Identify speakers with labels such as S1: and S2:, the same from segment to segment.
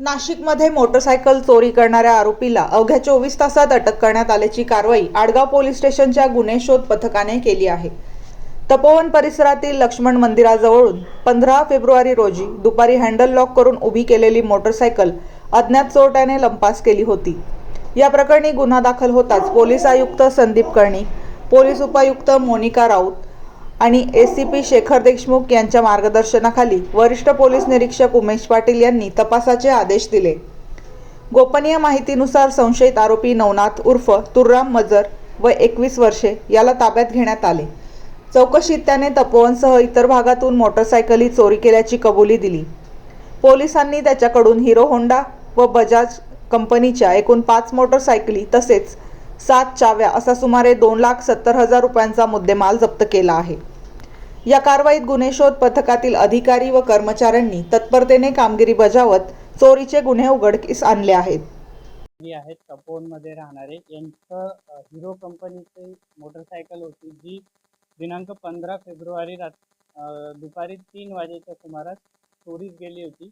S1: नाशिकमध्ये मोटरसायकल चोरी करणाऱ्या आरोपीला अवघ्या चोवीस तासात अटक करण्यात आल्याची कारवाई आडगाव पोलीस स्टेशनच्या गुन्हे शोध पथकाने केली आहे. तपोवन परिसरातील लक्ष्मण मंदिराजवळून पंधरा फेब्रुवारी रोजी दुपारी हँडल लॉक करून उभी केलेली मोटरसायकल अज्ञात चोरट्याने लंपास केली होती. या प्रकरणी गुन्हा दाखल होताच पोलीस आयुक्त संदीप कर्णिक पोलीस उपायुक्त मोनिका राऊत आणि A C P Shekhar Deshmukh यांच्या मार्गदर्शनाखाली वरिष्ठ पोलीस निरीक्षक उमेश पाटील यांनी तपासाचे आदेश दिले. गोपनीय माहितीनुसार संशयित आरोपी नवनाथ उर्फ तुर्राम मजर व एकवीस वर्षे याला ताब्यात घेण्यात आले. चौकशीत त्याने तपोवनसह इतर भागातून मोटरसायकली चोरी केल्याची कबुली दिली. पोलिसांनी त्याच्याकडून हिरो होंडा व बजाज कंपनीच्या एकूण पाच मोटरसायकली तसेच सात चाव्या असा सुमारे दोन लाख सत्तर हजार रुपयांचा मुद्देमाल जप्त केला आहे. या कारवाईत गुन्हे शोध पथकातील अधिकारी व कर्मचाऱ्यांनी तत्परतेने कामगिरी बजावत चोरीचे गुन्हे उघडकीस आणले आहेत.
S2: जी आहेत तपोवनमध्ये राहणारे. यांचं हिरो कंपनीची मोटरसायकल होती जी दिनांक पंधरा फेब्रुवारी रात दुपारी तीन वाजेच्या सुमारास चोरीस गेली होती.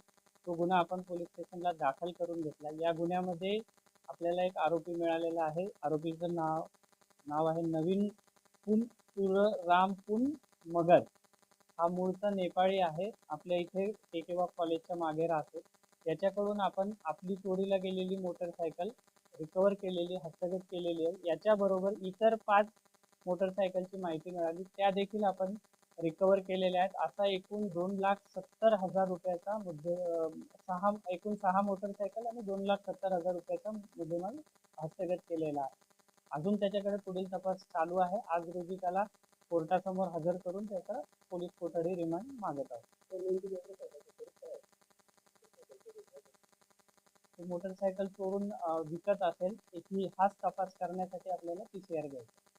S2: तो गुन्हा आपण पोलीस स्टेशनला दाखल करून घेतला. या गुन्ह्यामध्ये आपल्याला एक आरोपी मिळालेला आहे. आरोपीचं नाव नाव आहे नवीन पुन रामपुन मगर हा मूळचा नेपाळी आहे. आपल्या इथे टेकेबाग कॉलेजच्या मागे राहतो. याच्याकडून आपण आपली चोरीला गेलेली मोटरसायकल रिकवर केलेली हस्तगत केलेली आहे. याच्याबरोबर इतर पाच मोटरसायकलची माहिती मिळाली. त्या देखील आपण रिकवर केलेल्या आहेत. असा एकूण दोन लाख सत्तर हजार रुपयाचा मुद्दे सहा एकूण सहा मोटरसायकल आणि दोन लाख सत्तर हजार रुपयाचा मुद्देमाल हस्तगत केलेला आहे. अजून त्याच्याकडे पुढील तपास चालू आहे. आज रोजी त्याला कोर्टासमोर हजर करून त्याचा पोलीस कोठडी रिमांड मागत आहे मोटरसायकल चोरून विकत असेल याची हाच तपास करण्यासाठी आपल्याला पीसीआर घ्यायचा